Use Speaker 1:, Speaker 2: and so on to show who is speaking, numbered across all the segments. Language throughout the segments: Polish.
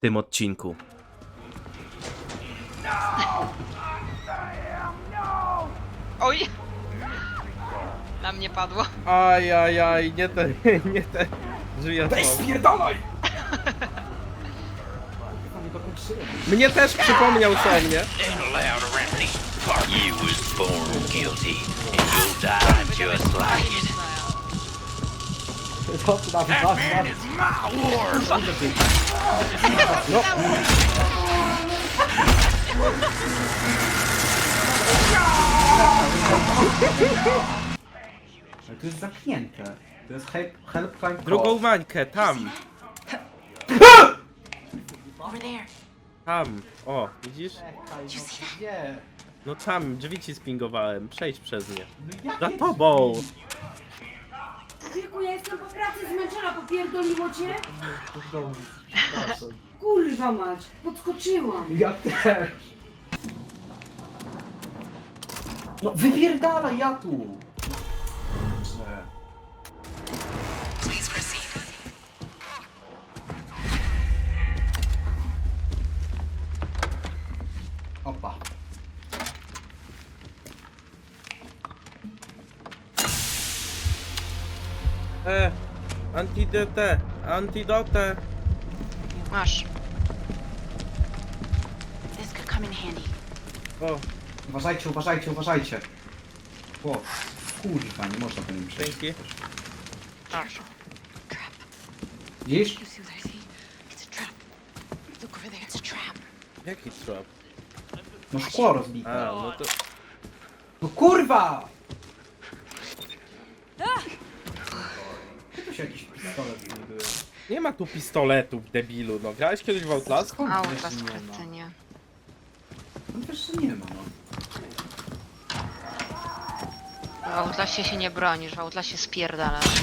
Speaker 1: tym odcinku.
Speaker 2: Oj! Na mnie padło.
Speaker 1: Ajajaj, nie te, nie te drzwi
Speaker 3: Weź nie dokończyłem.
Speaker 1: Mnie też przypomniał sen, nie?
Speaker 4: and allowed around me. You was born guilty, and you'll die just like it.
Speaker 3: Dawid.
Speaker 4: It's my war.
Speaker 1: No,
Speaker 3: Ale to jest zamknięte. To jest help, helpline call.
Speaker 1: drugą mańkę, tam,
Speaker 5: Over there.
Speaker 1: tam. O, widzisz?
Speaker 3: Czekaj, no gdzie?
Speaker 1: No tam, drzwi ci spingowałem, przejdź przez nie.
Speaker 3: No jakie
Speaker 1: Za tobą!
Speaker 3: drzwi?
Speaker 6: Wieku, ja jestem po pracy zmęczona, popierdoliło cię? Kurwa mać, podskoczyłam.
Speaker 3: Ja też. No wypierdalaj, ja tu!
Speaker 1: E, antidote, antidote.
Speaker 2: Masz.
Speaker 5: This could come in handy.
Speaker 1: O,
Speaker 3: Uważajcie, uważajcie, uważajcie. O, kurwa, nie można po nim przejść.
Speaker 1: dzięki.
Speaker 2: Masz.
Speaker 5: Trap.
Speaker 3: Widzisz?
Speaker 5: You see what I see? It's a trap. Look over there. It's a trap.
Speaker 1: Jaki trap?
Speaker 3: No szkło
Speaker 1: A,
Speaker 3: rozbite.
Speaker 1: no to...
Speaker 3: No kurwa! Gdzie tu się jakiś pistolet znajduje?
Speaker 1: Nie ma tu pistoletów, debilu, no. Grałeś kiedyś w Outlast?
Speaker 3: Skąd
Speaker 2: A,
Speaker 3: wiesz, nie ma?
Speaker 2: skretynie.
Speaker 3: No wiesz, że nie ma, no.
Speaker 2: W Outlasie się nie bronisz, w Outlasie spierdalasz.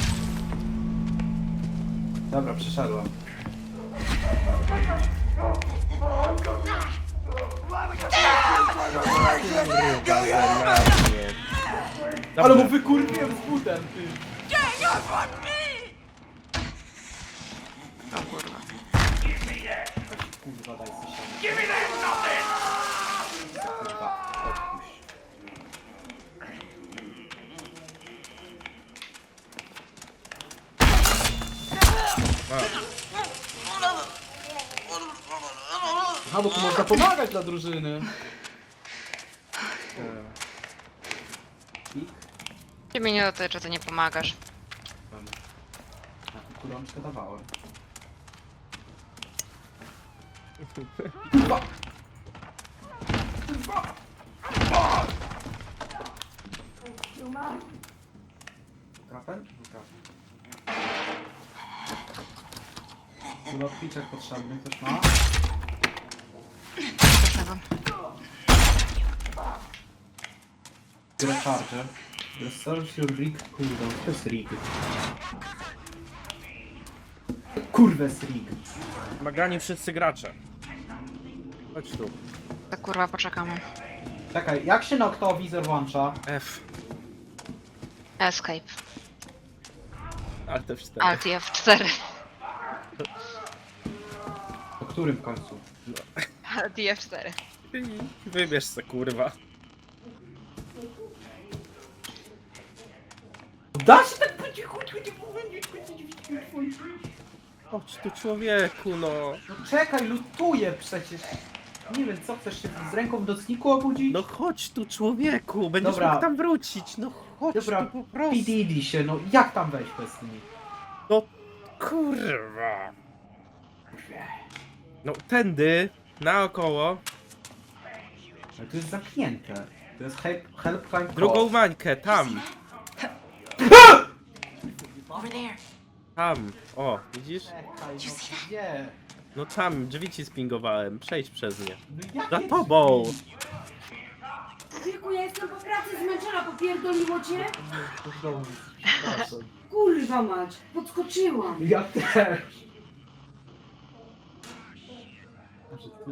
Speaker 3: Dobra, przeszedłem. Ale mu wykurwiłem z butem, ty!
Speaker 2: O kurwa.
Speaker 3: Kurwa, daj sobie siano. Kurwa, odpuść. Aha, bo tu można pomagać dla drużyny. Pik.
Speaker 2: Ciebie nie dotyczy, to nie pomagasz.
Speaker 3: Na tą kurączkę dawałem. Kurwa! Kurwa! Trafen? Trafen. Tu lotniczek potrzebny, ktoś ma?
Speaker 2: Proszę
Speaker 3: Biorę charger. Restore your rig cooldown. To jest rig. Kurwa jest rig.
Speaker 1: Wymagani wszyscy gracze. Chodź tu.
Speaker 2: To kurwa poczekamy.
Speaker 3: Czekaj, jak się noktowizor włącza?
Speaker 1: F.
Speaker 2: Escape.
Speaker 1: Alt F4.
Speaker 2: Alt F4.
Speaker 3: Po którym końcu?
Speaker 2: Alt F4.
Speaker 1: Wybierz se, kurwa.
Speaker 3: Da się tak po cichutku nie powiedzieć,
Speaker 1: Chodź tu, człowieku, no.
Speaker 3: No czekaj, lutuję przecież. Nie wiem, co chcesz się z ręką w nocniku obudzić?
Speaker 1: No chodź tu, człowieku. Będziesz
Speaker 3: Dobra.
Speaker 1: mógł tam wrócić. No chodź
Speaker 3: Dobra,
Speaker 1: tu po prostu.
Speaker 3: PDD się, no jak tam wejść bez nimi?
Speaker 1: No kurwa. No tędy, naokoło,
Speaker 3: Ale to jest zamknięte. To jest help, call.
Speaker 1: drugą mańkę, tam,
Speaker 5: Over there.
Speaker 1: Tam. O, widzisz?
Speaker 3: Czekaj, no gdzie?
Speaker 1: No tam, drzwi ci spingowałem, przejdź przez nie.
Speaker 3: No jakie
Speaker 1: Za tobą!
Speaker 6: Wieku, ja jestem po pracy zmęczona, popierdoliło cię?
Speaker 3: Przepraszam.
Speaker 6: Kurwa mać, podskoczyłam.
Speaker 3: Ja też. Znaczy, tu.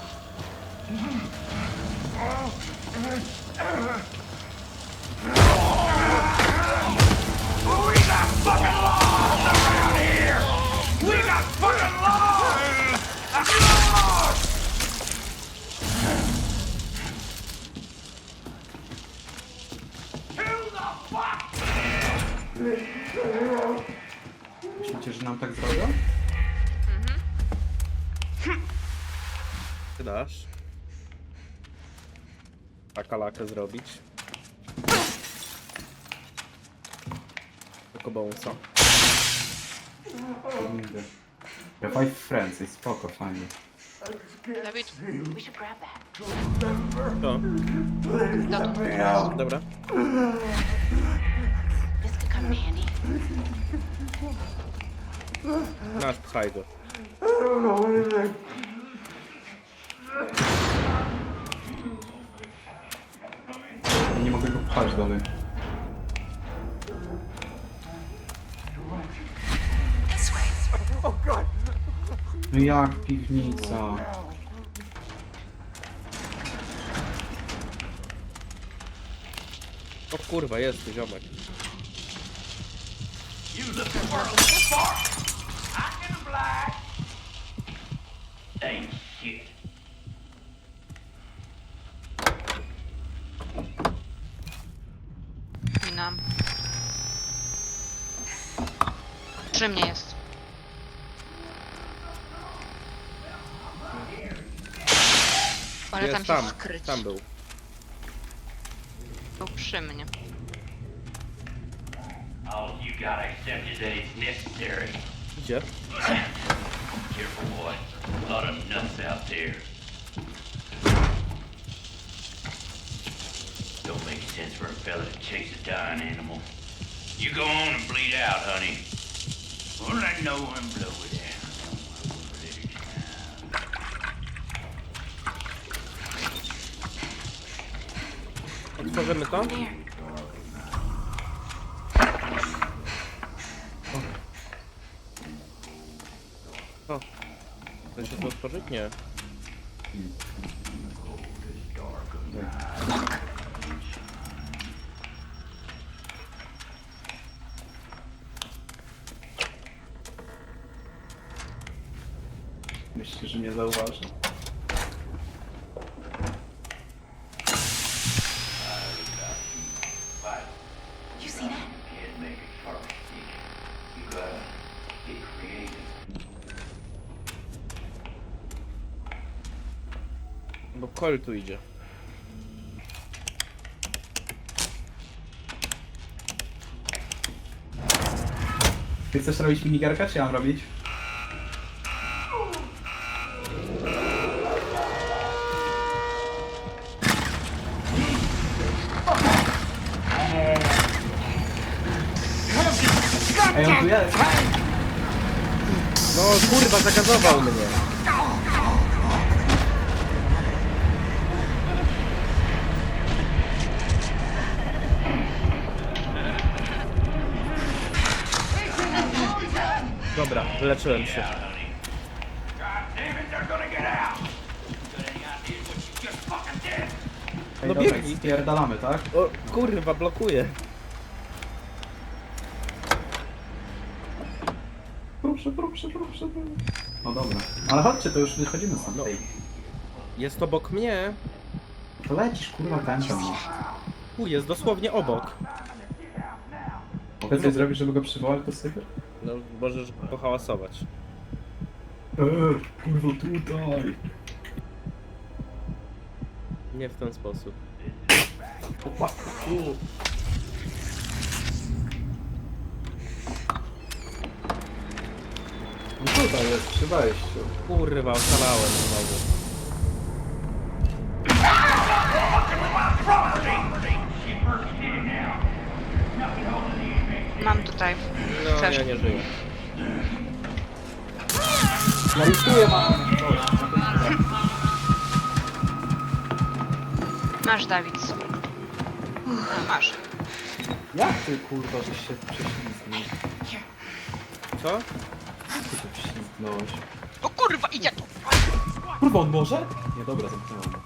Speaker 3: Myślicie, że nam tak zrobią?
Speaker 1: Ty dasz. Akalakę zrobić. Tylko bounsa.
Speaker 3: Nigdy. Revive Friends, jest spoko, fajnie.
Speaker 2: Dawid,
Speaker 5: We should grab that.
Speaker 1: To, dobra.
Speaker 5: This handy.
Speaker 1: Masz, pchaj go.
Speaker 3: Nie mogę go pchać dalej. No jak piwnica?
Speaker 1: O kurwa, jest tu ziomek.
Speaker 2: Minam. Przy mnie jest. Ale tam
Speaker 1: Jest
Speaker 2: się
Speaker 1: tam,
Speaker 2: skryć.
Speaker 1: tam był.
Speaker 2: Był przy mnie.
Speaker 4: All you gotta accept is that it's necessary.
Speaker 1: Idzie.
Speaker 4: Careful, boy. A lot of nuts out there. Don't make sense for a fella to chase a dying animal. You go on and bleed out, honey. We'll let no one blow it down. We'll let it down.
Speaker 1: Otworzymy Się to otworzyć? Nie.
Speaker 3: Myślisz, że mnie zauważy?
Speaker 5: You see that?
Speaker 4: Can't make it first. You gotta get creative.
Speaker 1: Cole tu idzie.
Speaker 3: Ty chcesz robić minigarka, czy ja mam robić? Ej, on tu jest!
Speaker 1: No kurwa, zagazował mnie.
Speaker 4: Fucking did?
Speaker 3: Ej,
Speaker 1: No
Speaker 3: dobra,
Speaker 1: biegnij.
Speaker 3: spierdalamy, tak?
Speaker 1: O kurwa, blokuje.
Speaker 3: Proszę, proszę, proszę, proszę. No dobra. Ale chodźcie, to już wychodzimy stąd.
Speaker 1: No.
Speaker 3: Ej,
Speaker 1: Jest obok mnie.
Speaker 3: to lecisz, kurwa, tęczą. No.
Speaker 1: Tu jest dosłownie obok.
Speaker 3: Mogę coś zrobić, żeby go przywołać do sobie?
Speaker 1: No, możesz pohałasować.
Speaker 3: Eee, kurwa, tutaj.
Speaker 1: Nie w ten sposób.
Speaker 3: Opa. No tutaj jest, przy wejściu.
Speaker 1: Kurwa, oszalałem znowu.
Speaker 2: Mam tutaj.
Speaker 1: No,
Speaker 2: Chcesz?
Speaker 1: ja nie żyję.
Speaker 3: Ja rysuję mam.
Speaker 2: Masz, Dawid. A, masz.
Speaker 3: Jak ty kurwa, żeś się prześlizgnął?
Speaker 1: Co?
Speaker 3: Jak ty się prześlizgnąłeś?
Speaker 2: O kurwa, idzie tu!
Speaker 3: Kurwa, on może? Nie, dobra, zamknąłem.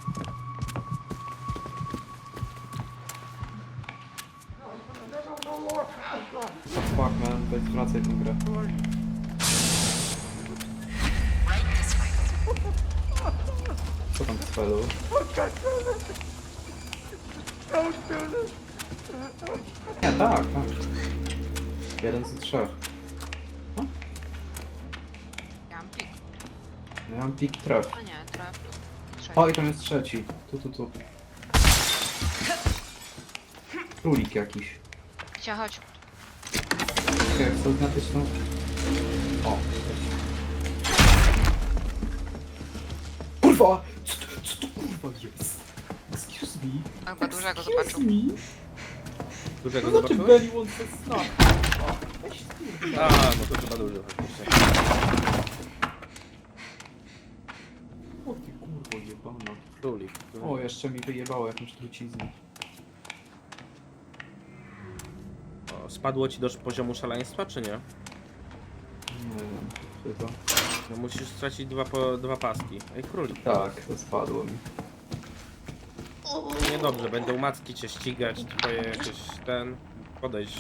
Speaker 3: Weź wracaj tę grę. Co tam z felu? Nie, tak, tak. Jeden z trzech.
Speaker 2: Ja mam pik.
Speaker 3: Ja mam pik tref.
Speaker 2: A nie, trafił.
Speaker 3: O, i tam jest trzeci. Tu, tu, tu. Królik jakiś.
Speaker 2: Gdzie chodź?
Speaker 3: Jak chcę odznaczyć tą... O. Kurwa! Co to, co to kurwa jest? Excuse me?
Speaker 2: Chyba dużego zobaczył.
Speaker 3: me?
Speaker 1: Dużego
Speaker 3: No znaczy
Speaker 1: zobaczyłeś?
Speaker 3: Belly wants a snack. O, weź ty.
Speaker 1: A, no to chyba dużo faktycznie.
Speaker 3: O ty kurwo jebana.
Speaker 1: Królik.
Speaker 3: O, jeszcze mi wyjebało jakąś truciznę.
Speaker 1: Spadło ci do poziomu szaleństwa, czy nie?
Speaker 3: Nie wiem, chyba.
Speaker 1: No musisz stracić dwa, po, dwa paski. Ej, królik.
Speaker 3: Tak, to spadło mi.
Speaker 1: Niedobrze, będą macki cię ścigać, twoje jakieś ten... Podejdź.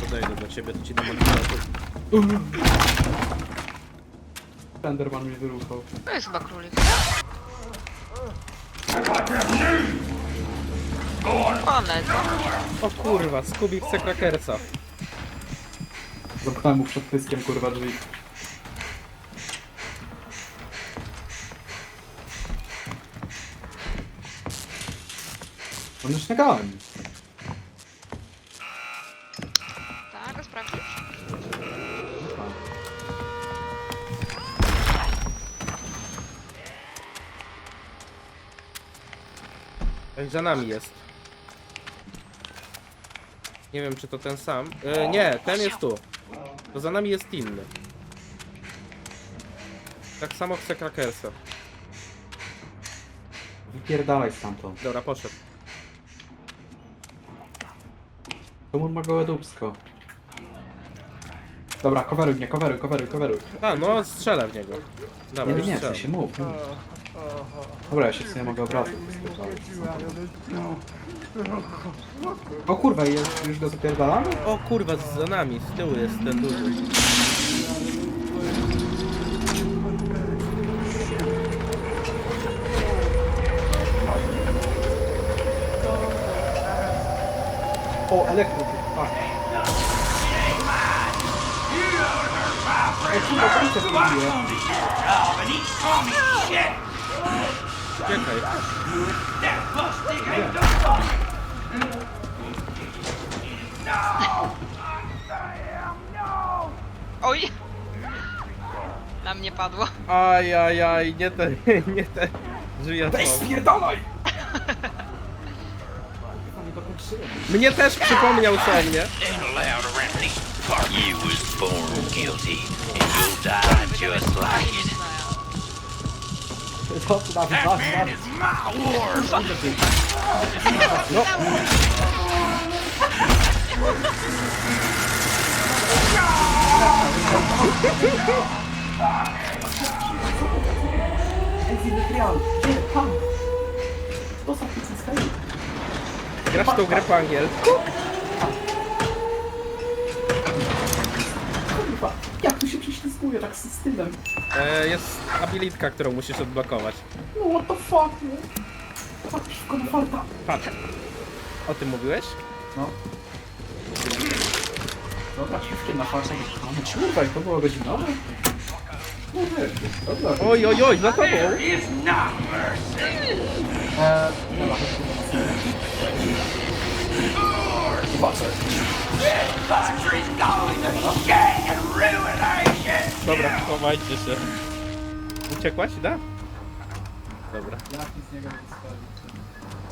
Speaker 1: Podejdę do ciebie, to ci dam odwrót.
Speaker 3: Enderman mnie wyruchał.
Speaker 2: To jest chyba królik. One,
Speaker 1: O kurwa, Scooby chce krakersa.
Speaker 3: Zamknąłem mu przed pyskiem kurwa drzwi. On już śniegałem.
Speaker 2: tak, sprawdzisz?
Speaker 1: Ej, za nami jest. Nie wiem, czy to ten sam. E, nie, ten jest tu. To za nami jest inny. Tak samo chce krakersa.
Speaker 3: Wypierdalaj stamtąd.
Speaker 1: Dobra, poszedł.
Speaker 3: Komu ma gołe dubsko? Dobra, coveruj mnie, coveruj, coveruj, coveruj.
Speaker 1: A, no strzelę w niego. Dobra,
Speaker 3: Nie,
Speaker 1: już
Speaker 3: nie,
Speaker 1: strzelam.
Speaker 3: chcę się mów. mów. Dobra, ja się sobie mogę obracać. O kurwa, jest, już go zapierdalam?
Speaker 1: O kurwa, za nami, z tyłu jest ten duży.
Speaker 3: O, elektryk. Tak. Ej, kurwa,
Speaker 4: crummy shit.
Speaker 1: Czekaj.
Speaker 2: Oj! Na mnie padło.
Speaker 1: Ajajaj, nie te, nie te drzwi
Speaker 3: Weź
Speaker 1: otworzę.
Speaker 3: spierdalaj! Chyba nie dokończyłem.
Speaker 1: Mnie też przypomniał sen, nie?
Speaker 4: Ain't allowed around these parts. You was born guilty, and you'll die just like it.
Speaker 3: Dobrze, Dawid, Dawid,
Speaker 4: Man
Speaker 3: Dawid.
Speaker 4: is my war.
Speaker 1: No, grasz tą grę po angielsku?
Speaker 3: Kurwa, jak tu się prześlizguje tak z stylem?
Speaker 1: E, jest abilitka, którą musisz odblokować.
Speaker 3: No what the fuck, nie?
Speaker 1: Patrz. O tym mówiłeś?
Speaker 3: No. Dobra, ciwkiem na. No kurwa, jak to było godzinowe? No wiesz, dobra.
Speaker 1: Oj, oj, oj, za tobą!
Speaker 3: Eee, dobra,
Speaker 4: and ruination.
Speaker 1: Dobra, chowajcie się. Uciekłaś, da? Dobra.
Speaker 3: Ja nic nie zostawię.